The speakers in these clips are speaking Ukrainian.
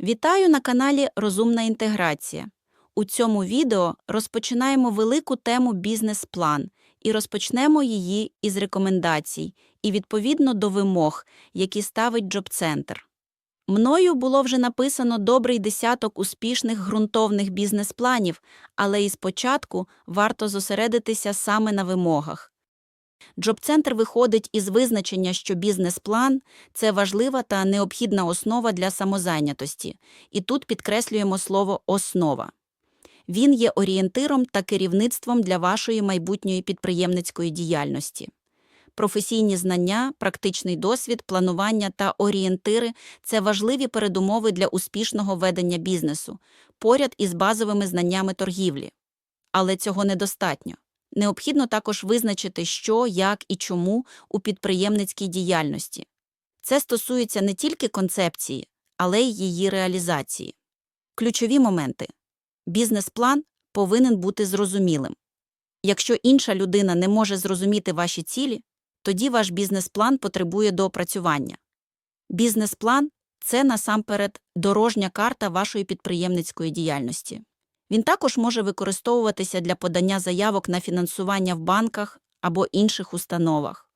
Вітаю на каналі Розумна інтеграція. У цьому відео розпочинаємо велику тему бізнес-план і розпочнемо її із рекомендацій і відповідно до вимог, які ставить Джоб-центр. Мною було вже написано добрий десяток успішних ґрунтовних бізнес-планів, але і спочатку варто зосередитися саме на вимогах. Джоб-центр виходить із визначення, що бізнес-план – це важлива та необхідна основа для самозайнятості, і тут підкреслюємо слово «основа». Він є орієнтиром та керівництвом для вашої майбутньої підприємницької діяльності. Професійні знання, практичний досвід, планування та орієнтири – це важливі передумови для успішного ведення бізнесу, поряд із базовими знаннями торгівлі. Але цього недостатньо. Необхідно також визначити, що, як і чому у підприємницькій діяльності. Це стосується не тільки концепції, але й її реалізації. Ключові моменти. Бізнес-план повинен бути зрозумілим. Якщо інша людина не може зрозуміти ваші цілі, тоді ваш бізнес-план потребує доопрацювання. Бізнес-план – це насамперед дорожня карта вашої підприємницької діяльності. Він також може використовуватися для подання заявок на фінансування в банках або інших установах.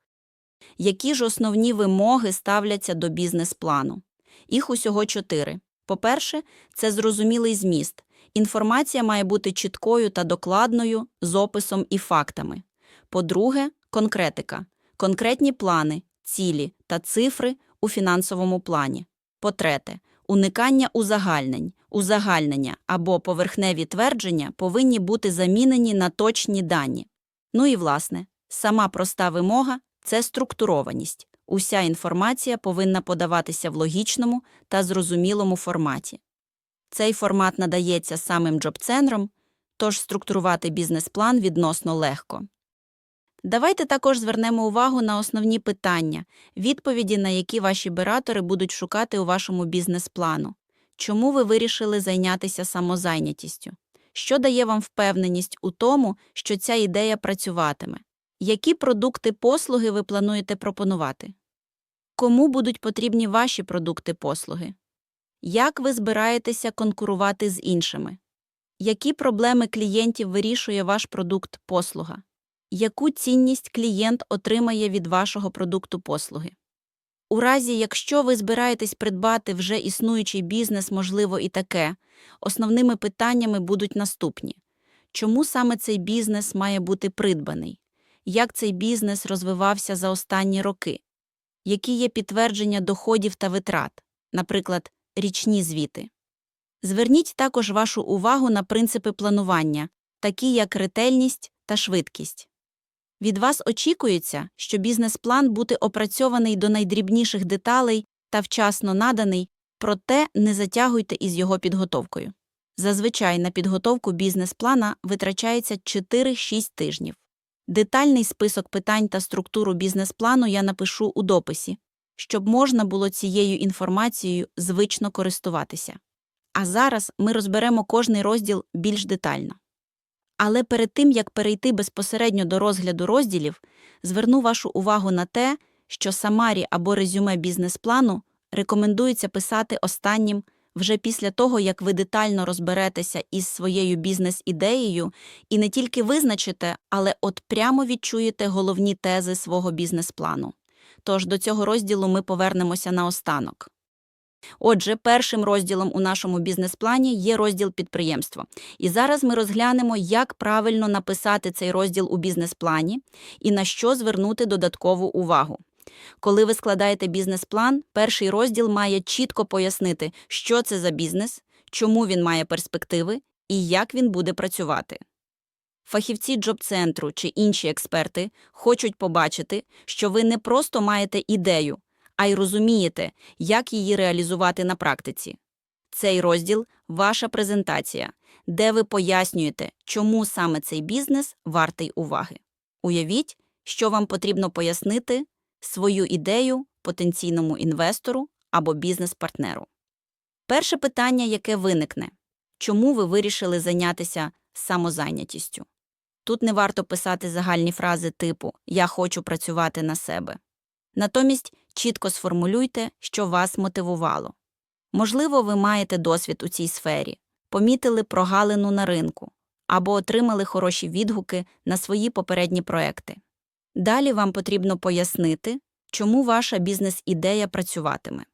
Які ж основні вимоги ставляться до бізнес-плану? Їх усього чотири. По-перше, це зрозумілий зміст. Інформація має бути чіткою та докладною, з описом і фактами. По-друге, конкретика. Конкретні плани, цілі та цифри у фінансовому плані. По-третє, уникання узагальнень. Узагальнення або поверхневі твердження повинні бути замінені на точні дані. Ну і, власне, сама проста вимога – це структурованість. Уся інформація повинна подаватися в логічному та зрозумілому форматі. Цей формат надається самим джоб-центром, тож структурувати бізнес-план відносно легко. Давайте також звернемо увагу на основні питання, відповіді на які ваші биратори будуть шукати у вашому бізнес-плану. Чому ви вирішили зайнятися самозайнятістю? Що дає вам впевненість у тому, що ця ідея працюватиме? Які продукти-послуги ви плануєте пропонувати? Кому будуть потрібні ваші продукти-послуги? Як ви збираєтеся конкурувати з іншими? Які проблеми клієнтів вирішує ваш продукт-послуга? Яку цінність клієнт отримає від вашого продукту-послуги? У разі, якщо ви збираєтесь придбати вже існуючий бізнес, можливо, і таке, основними питаннями будуть наступні. Чому саме цей бізнес має бути придбаний? Як цей бізнес розвивався за останні роки? Які є підтвердження доходів та витрат, наприклад, річні звіти? Зверніть також вашу увагу на принципи планування, такі як ретельність та швидкість. Від вас очікується, що бізнес-план буде опрацьований до найдрібніших деталей та вчасно наданий, проте не затягуйте із його підготовкою. Зазвичай на підготовку бізнес-плана витрачається 4-6 тижнів. Детальний список питань та структуру бізнес-плану я напишу у дописі, щоб можна було цією інформацією звично користуватися. А зараз ми розберемо кожний розділ більш детально. Але перед тим, як перейти безпосередньо до розгляду розділів, зверну вашу увагу на те, що самарі або резюме бізнес-плану рекомендується писати останнім вже після того, як ви детально розберетеся із своєю бізнес-ідеєю і не тільки визначите, але от прямо відчуєте головні тези свого бізнес-плану. Тож до цього розділу ми повернемося наостанок. Отже, першим розділом у нашому бізнес-плані є розділ підприємство. І зараз ми розглянемо, як правильно написати цей розділ у бізнес-плані і на що звернути додаткову увагу. Коли ви складаєте бізнес-план, перший розділ має чітко пояснити, що це за бізнес, чому він має перспективи і як він буде працювати. Фахівці джоб-центру чи інші експерти хочуть побачити, що ви не просто маєте ідею, а й розумієте, як її реалізувати на практиці. Цей розділ ваша презентація, де ви пояснюєте, чому саме цей бізнес вартий уваги. Уявіть, що вам потрібно пояснити свою ідею потенційному інвестору або бізнес-партнеру. Перше питання, яке виникне чому ви вирішили зайнятися самозайнятістю? Тут не варто писати загальні фрази типу Я хочу працювати на себе. Натомість чітко сформулюйте, що вас мотивувало. Можливо, ви маєте досвід у цій сфері, помітили прогалину на ринку або отримали хороші відгуки на свої попередні проекти. Далі вам потрібно пояснити, чому ваша бізнес-ідея працюватиме.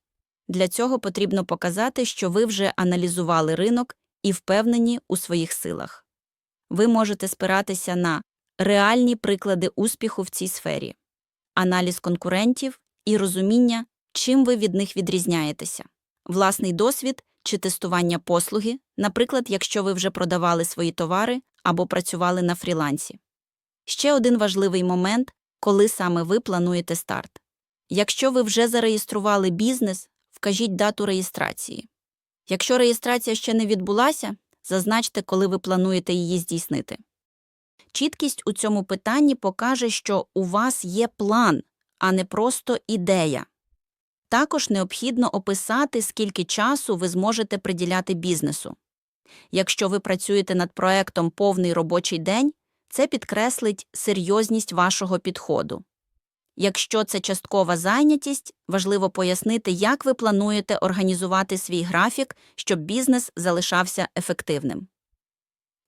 Для цього потрібно показати, що ви вже аналізували ринок і впевнені у своїх силах. Ви можете спиратися на реальні приклади успіху в цій сфері, аналіз конкурентів і розуміння, чим ви від них відрізняєтеся, власний досвід чи тестування послуги, наприклад, якщо ви вже продавали свої товари або працювали на фрілансі. Ще один важливий момент, коли саме ви плануєте старт. Якщо ви вже зареєстрували бізнес, вкажіть дату реєстрації. Якщо реєстрація ще не відбулася, зазначте, коли ви плануєте її здійснити. Чіткість у цьому питанні покаже, що у вас є план, а не просто ідея. Також необхідно описати, скільки часу ви зможете приділяти бізнесу. Якщо ви працюєте над проектом повний робочий день, це підкреслить серйозність вашого підходу. Якщо це часткова зайнятість, важливо пояснити, як ви плануєте організувати свій графік, щоб бізнес залишався ефективним.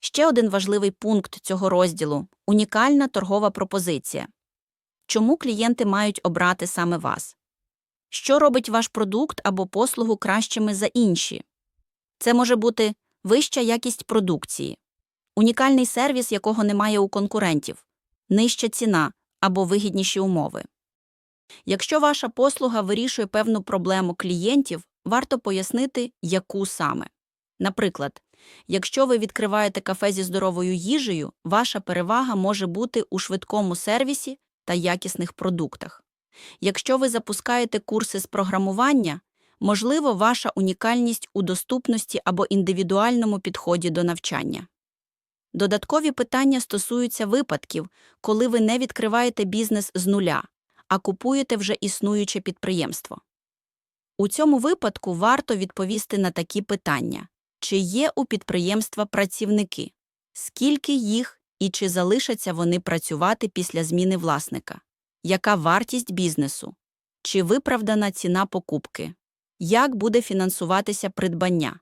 Ще один важливий пункт цього розділу унікальна торгова пропозиція. Чому клієнти мають обрати саме вас? Що робить ваш продукт або послугу кращими за інші? Це може бути вища якість продукції, унікальний сервіс, якого немає у конкурентів, нижча ціна або вигідніші умови. Якщо ваша послуга вирішує певну проблему клієнтів, варто пояснити, яку саме. Наприклад, якщо ви відкриваєте кафе зі здоровою їжею, ваша перевага може бути у швидкому сервісі та якісних продуктах. Якщо ви запускаєте курси з програмування, можливо, ваша унікальність у доступності або індивідуальному підході до навчання. Додаткові питання стосуються випадків, коли ви не відкриваєте бізнес з нуля, а купуєте вже існуюче підприємство. У цьому випадку варто відповісти на такі питання чи є у підприємства працівники, скільки їх і чи залишаться вони працювати після зміни власника, яка вартість бізнесу, чи виправдана ціна покупки, як буде фінансуватися придбання,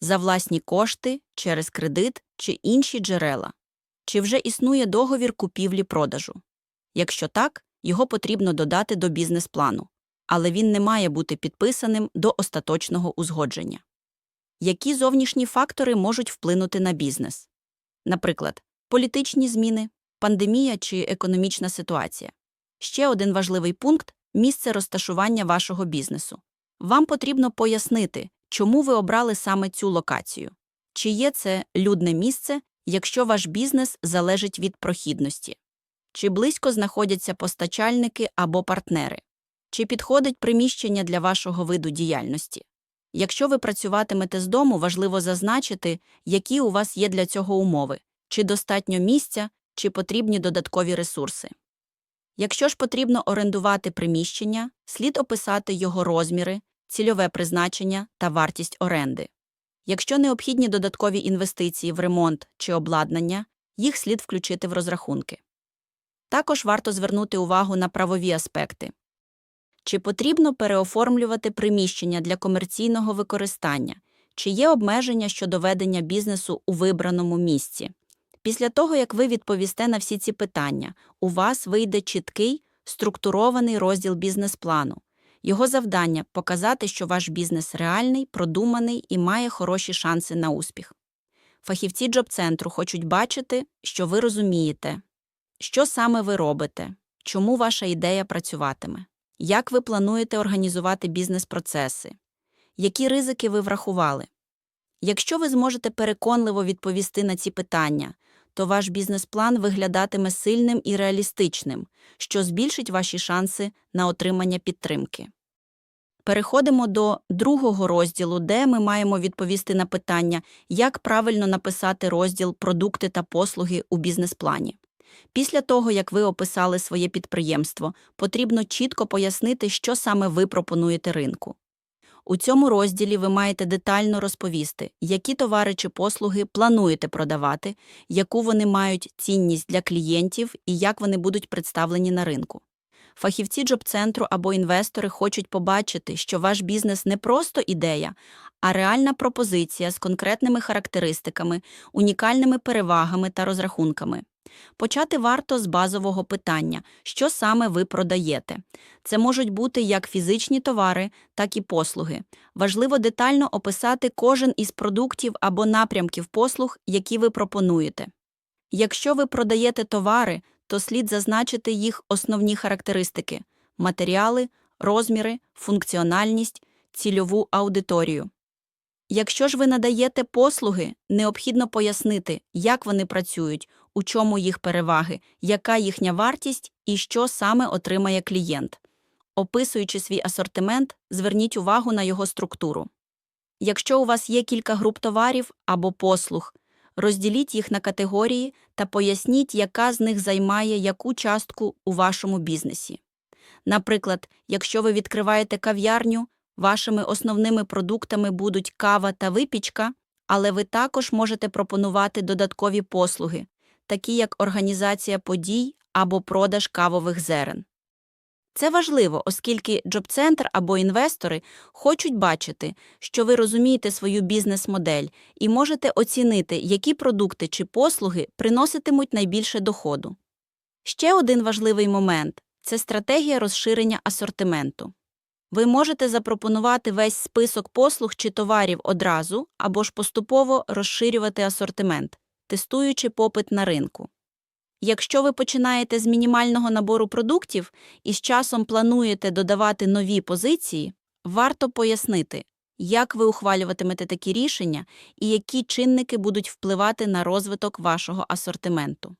за власні кошти, через кредит чи інші джерела, чи вже існує договір купівлі-продажу. Якщо так, його потрібно додати до бізнес-плану, але він не має бути підписаним до остаточного узгодження. Які зовнішні фактори можуть вплинути на бізнес? Наприклад, політичні зміни, пандемія чи економічна ситуація. Ще один важливий пункт місце розташування вашого бізнесу. Вам потрібно пояснити, чому ви обрали саме цю локацію. Чи є це людне місце, якщо ваш бізнес залежить від прохідності? Чи близько знаходяться постачальники або партнери? Чи підходить приміщення для вашого виду діяльності? Якщо ви працюватимете з дому, важливо зазначити, які у вас є для цього умови, чи достатньо місця, чи потрібні додаткові ресурси. Якщо ж потрібно орендувати приміщення, слід описати його розміри, цільове призначення та вартість оренди. Якщо необхідні додаткові інвестиції в ремонт чи обладнання, їх слід включити в розрахунки. Також варто звернути увагу на правові аспекти. Чи потрібно переоформлювати приміщення для комерційного використання, чи є обмеження щодо ведення бізнесу у вибраному місці? Після того, як ви відповісте на всі ці питання, у вас вийде чіткий, структурований розділ бізнес-плану. Його завдання показати, що ваш бізнес реальний, продуманий і має хороші шанси на успіх. Фахівці джоб-центру хочуть бачити, що ви розумієте, що саме ви робите, чому ваша ідея працюватиме, як ви плануєте організувати бізнес-процеси, які ризики ви врахували. Якщо ви зможете переконливо відповісти на ці питання, то ваш бізнес-план виглядатиме сильним і реалістичним, що збільшить ваші шанси на отримання підтримки. Переходимо до другого розділу, де ми маємо відповісти на питання, як правильно написати розділ продукти та послуги у бізнес-плані. Після того, як ви описали своє підприємство, потрібно чітко пояснити, що саме ви пропонуєте ринку. У цьому розділі ви маєте детально розповісти, які товари чи послуги плануєте продавати, яку вони мають цінність для клієнтів і як вони будуть представлені на ринку. Фахівці джоб-центру або інвестори хочуть побачити, що ваш бізнес не просто ідея, а реальна пропозиція з конкретними характеристиками, унікальними перевагами та розрахунками. Почати варто з базового питання, що саме ви продаєте. Це можуть бути як фізичні товари, так і послуги. Важливо детально описати кожен із продуктів або напрямків послуг, які ви пропонуєте. Якщо ви продаєте товари, то слід зазначити їх основні характеристики – матеріали, розміри, функціональність, цільову аудиторію. Якщо ж ви надаєте послуги, необхідно пояснити, як вони працюють, у чому їх переваги, яка їхня вартість і що саме отримає клієнт. Описуючи свій асортимент, зверніть увагу на його структуру. Якщо у вас є кілька груп товарів або послуг, розділіть їх на категорії та поясніть, яка з них займає яку частку у вашому бізнесі. Наприклад, якщо ви відкриваєте кав'ярню, вашими основними продуктами будуть кава та випічка, але ви також можете пропонувати додаткові послуги, такі як організація подій або продаж кавових зерен. Це важливо, оскільки джоб-центр або інвестори хочуть бачити, що ви розумієте свою бізнес-модель і можете оцінити, які продукти чи послуги приноситимуть найбільше доходу. Ще один важливий момент це стратегія розширення асортименту. Ви можете запропонувати весь список послуг чи товарів одразу або ж поступово розширювати асортимент, тестуючи попит на ринку. Якщо ви починаєте з мінімального набору продуктів і з часом плануєте додавати нові позиції, варто пояснити, як ви ухвалюватимете такі рішення і які чинники будуть впливати на розвиток вашого асортименту.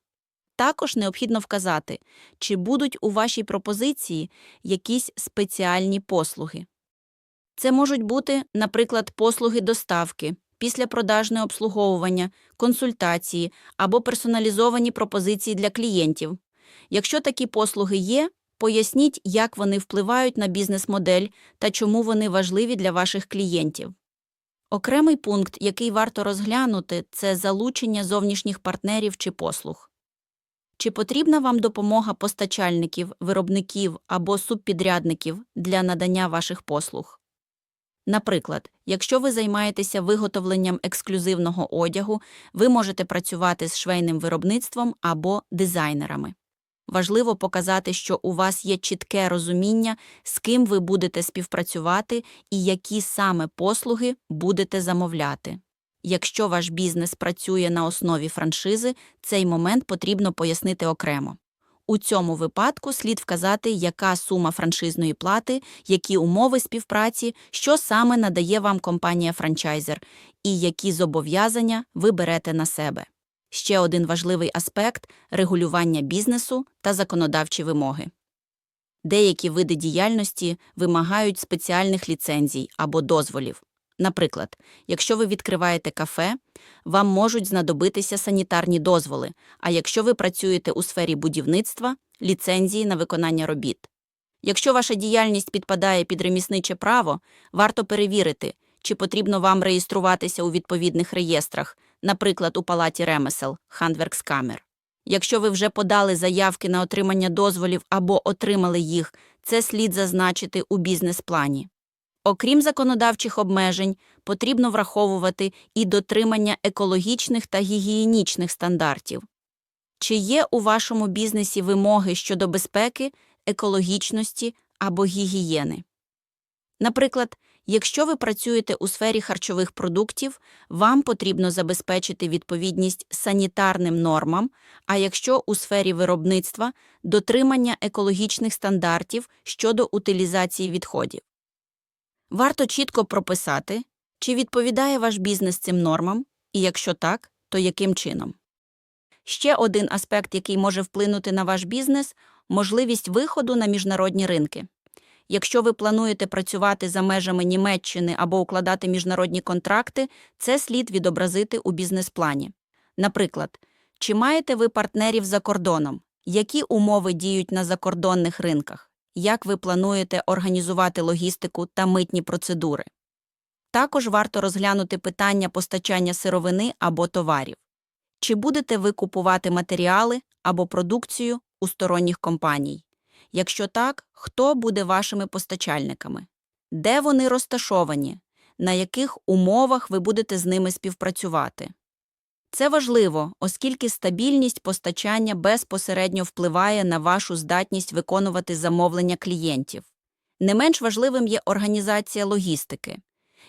Також необхідно вказати, чи будуть у вашій пропозиції якісь спеціальні послуги. Це можуть бути, наприклад, послуги доставки, післяпродажне обслуговування, консультації або персоналізовані пропозиції для клієнтів. Якщо такі послуги є, поясніть, як вони впливають на бізнес-модель та чому вони важливі для ваших клієнтів. Окремий пункт, який варто розглянути, це залучення зовнішніх партнерів чи послуг. Чи потрібна вам допомога постачальників, виробників або субпідрядників для надання ваших послуг? Наприклад, якщо ви займаєтеся виготовленням ексклюзивного одягу, ви можете працювати з швейним виробництвом або дизайнерами. Важливо показати, що у вас є чітке розуміння, з ким ви будете співпрацювати і які саме послуги будете замовляти. Якщо ваш бізнес працює на основі франшизи, цей момент потрібно пояснити окремо. У цьому випадку слід вказати, яка сума франшизної плати, які умови співпраці, що саме надає вам компанія-франчайзер, і які зобов'язання ви берете на себе. Ще один важливий аспект регулювання бізнесу та законодавчі вимоги. Деякі види діяльності вимагають спеціальних ліцензій або дозволів. Наприклад, якщо ви відкриваєте кафе, вам можуть знадобитися санітарні дозволи, а якщо ви працюєте у сфері будівництва ліцензії на виконання робіт. Якщо ваша діяльність підпадає під ремісниче право, варто перевірити, чи потрібно вам реєструватися у відповідних реєстрах, наприклад, у палаті ремесел Handwerkskamer. Якщо ви вже подали заявки на отримання дозволів або отримали їх, це слід зазначити у бізнес-плані. Окрім законодавчих обмежень, потрібно враховувати і дотримання екологічних та гігієнічних стандартів. Чи є у вашому бізнесі вимоги щодо безпеки, екологічності або гігієни? Наприклад, якщо ви працюєте у сфері харчових продуктів, вам потрібно забезпечити відповідність санітарним нормам, а якщо у сфері виробництва дотримання екологічних стандартів щодо утилізації відходів. Варто чітко прописати, чи відповідає ваш бізнес цим нормам, і якщо так, то яким чином. Ще один аспект, який може вплинути на ваш бізнес можливість виходу на міжнародні ринки. Якщо ви плануєте працювати за межами Німеччини або укладати міжнародні контракти, це слід відобразити у бізнес-плані. Наприклад, чи маєте ви партнерів за кордоном, які умови діють на закордонних ринках? Як ви плануєте організувати логістику та митні процедури. Також варто розглянути питання постачання сировини або товарів. Чи будете ви купувати матеріали або продукцію у сторонніх компаній? Якщо так, хто буде вашими постачальниками? Де вони розташовані? На яких умовах ви будете з ними співпрацювати? Це важливо, оскільки стабільність постачання безпосередньо впливає на вашу здатність виконувати замовлення клієнтів. Не менш важливим є організація логістики.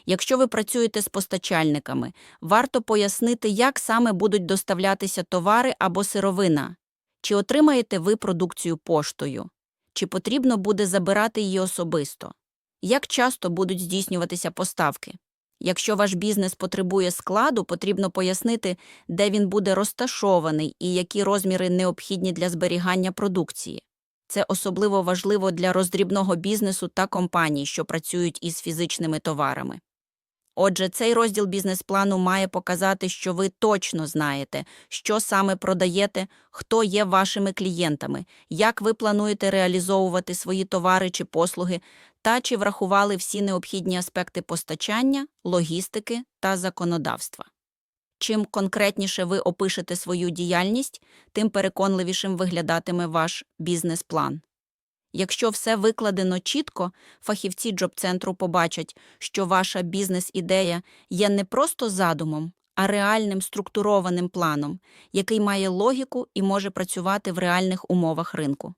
Якщо ви працюєте з постачальниками, варто пояснити, як саме будуть доставлятися товари або сировина. Чи отримаєте ви продукцію поштою? Чи потрібно буде забирати її особисто? Як часто будуть здійснюватися поставки? Якщо ваш бізнес потребує складу, потрібно пояснити, де він буде розташований і які розміри необхідні для зберігання продукції. Це особливо важливо для роздрібного бізнесу та компаній, що працюють із фізичними товарами. Отже, цей розділ бізнес-плану має показати, що ви точно знаєте, що саме продаєте, хто є вашими клієнтами, як ви плануєте реалізовувати свої товари чи послуги, та чи врахували всі необхідні аспекти постачання, логістики та законодавства. Чим конкретніше ви опишете свою діяльність, тим переконливішим виглядатиме ваш бізнес-план. Якщо все викладено чітко, фахівці джоб-центру побачать, що ваша бізнес-ідея є не просто задумом, а реальним структурованим планом, який має логіку і може працювати в реальних умовах ринку.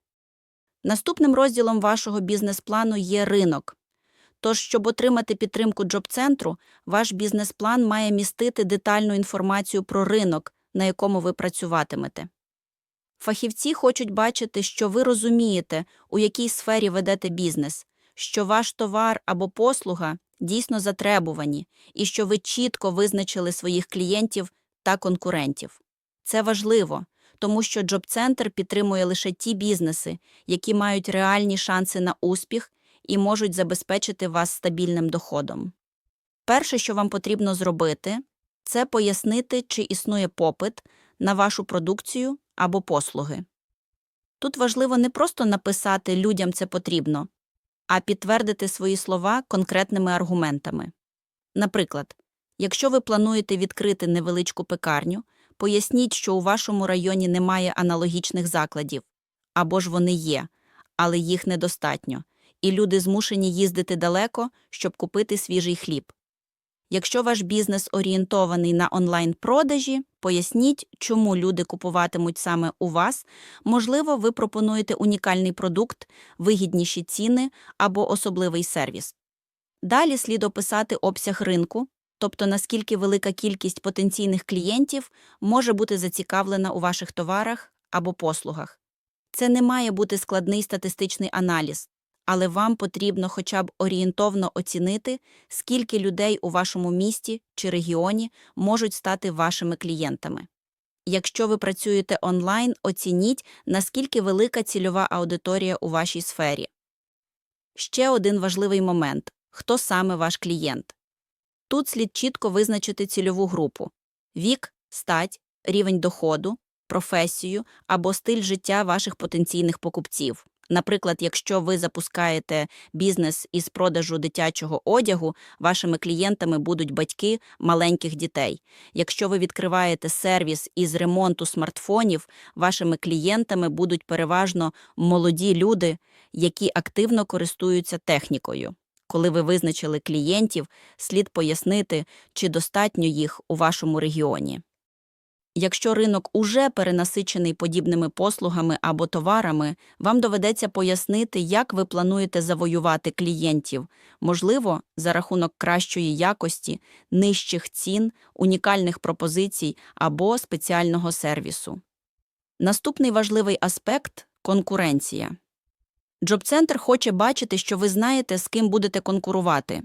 Наступним розділом вашого бізнес-плану є ринок. Тож, щоб отримати підтримку джоб-центру, ваш бізнес-план має містити детальну інформацію про ринок, на якому ви працюватимете. Фахівці хочуть бачити, що ви розумієте, у якій сфері ведете бізнес, що ваш товар або послуга дійсно затребувані, і що ви чітко визначили своїх клієнтів та конкурентів. Це важливо, тому що джоб-центр підтримує лише ті бізнеси, які мають реальні шанси на успіх і можуть забезпечити вас стабільним доходом. Перше, що вам потрібно зробити, це пояснити, чи існує попит на вашу продукцію або послуги. Тут важливо не просто написати людям це потрібно, а підтвердити свої слова конкретними аргументами. Наприклад, якщо ви плануєте відкрити невеличку пекарню, поясніть, що у вашому районі немає аналогічних закладів, або ж вони є, але їх недостатньо, і люди змушені їздити далеко, щоб купити свіжий хліб. Якщо ваш бізнес орієнтований на онлайн-продажі, поясніть, чому люди купуватимуть саме у вас. Можливо, ви пропонуєте унікальний продукт, вигідніші ціни або особливий сервіс. Далі слід описати обсяг ринку, тобто наскільки велика кількість потенційних клієнтів може бути зацікавлена у ваших товарах або послугах. Це не має бути складний статистичний аналіз, але вам потрібно хоча б орієнтовно оцінити, скільки людей у вашому місті чи регіоні можуть стати вашими клієнтами. Якщо ви працюєте онлайн, оцініть, наскільки велика цільова аудиторія у вашій сфері. Ще один важливий момент хто саме ваш клієнт. Тут слід чітко визначити цільову групу вік, стать, рівень доходу, професію або стиль життя ваших потенційних покупців. Наприклад, якщо ви запускаєте бізнес із продажу дитячого одягу, вашими клієнтами будуть батьки маленьких дітей. Якщо ви відкриваєте сервіс із ремонту смартфонів, вашими клієнтами будуть переважно молоді люди, які активно користуються технікою. Коли ви визначили клієнтів, слід пояснити, чи достатньо їх у вашому регіоні. Якщо ринок уже перенасичений подібними послугами або товарами, вам доведеться пояснити, як ви плануєте завоювати клієнтів, можливо, за рахунок кращої якості, нижчих цін, унікальних пропозицій або спеціального сервісу. Наступний важливий аспект конкуренція. Джоб-центр хоче бачити, що ви знаєте, з ким будете конкурувати,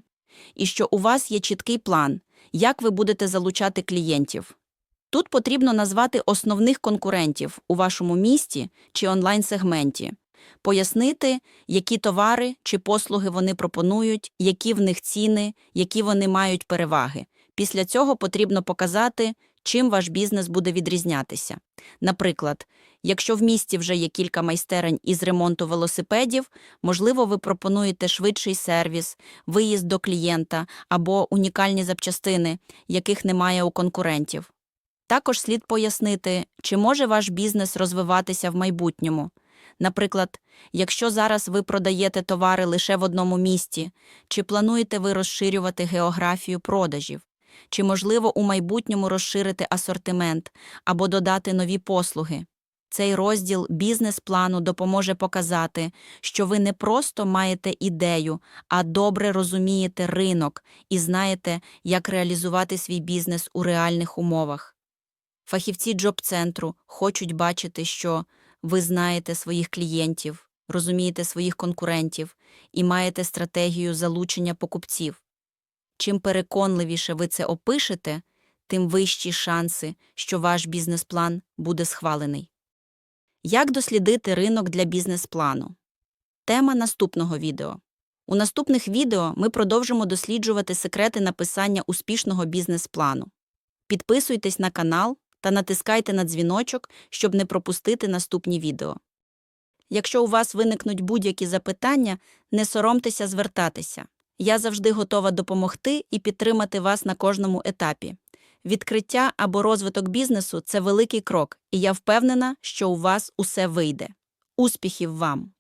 і що у вас є чіткий план, як ви будете залучати клієнтів. Тут потрібно назвати основних конкурентів у вашому місті чи онлайн-сегменті, пояснити, які товари чи послуги вони пропонують, які в них ціни, які вони мають переваги. Після цього потрібно показати, чим ваш бізнес буде відрізнятися. Наприклад, якщо в місті вже є кілька майстерень із ремонту велосипедів, можливо, ви пропонуєте швидший сервіс, виїзд до клієнта або унікальні запчастини, яких немає у конкурентів. Також слід пояснити, чи може ваш бізнес розвиватися в майбутньому. Наприклад, якщо зараз ви продаєте товари лише в одному місті, чи плануєте ви розширювати географію продажів, чи можливо у майбутньому розширити асортимент або додати нові послуги. Цей розділ бізнес-плану допоможе показати, що ви не просто маєте ідею, а добре розумієте ринок і знаєте, як реалізувати свій бізнес у реальних умовах. Фахівці джоб-центру хочуть бачити, що ви знаєте своїх клієнтів, розумієте своїх конкурентів і маєте стратегію залучення покупців. Чим переконливіше ви це опишете, тим вищі шанси, що ваш бізнес-план буде схвалений. Як дослідити ринок для бізнес-плану? Тема наступного відео. У наступних відео ми продовжимо досліджувати секрети написання успішного бізнес-плану. Підписуйтесь на канал та натискайте на дзвіночок, щоб не пропустити наступні відео. Якщо у вас виникнуть будь-які запитання, не соромтеся звертатися. Я завжди готова допомогти і підтримати вас на кожному етапі. Відкриття або розвиток бізнесу це великий крок, і я впевнена, що у вас усе вийде. Успіхів вам!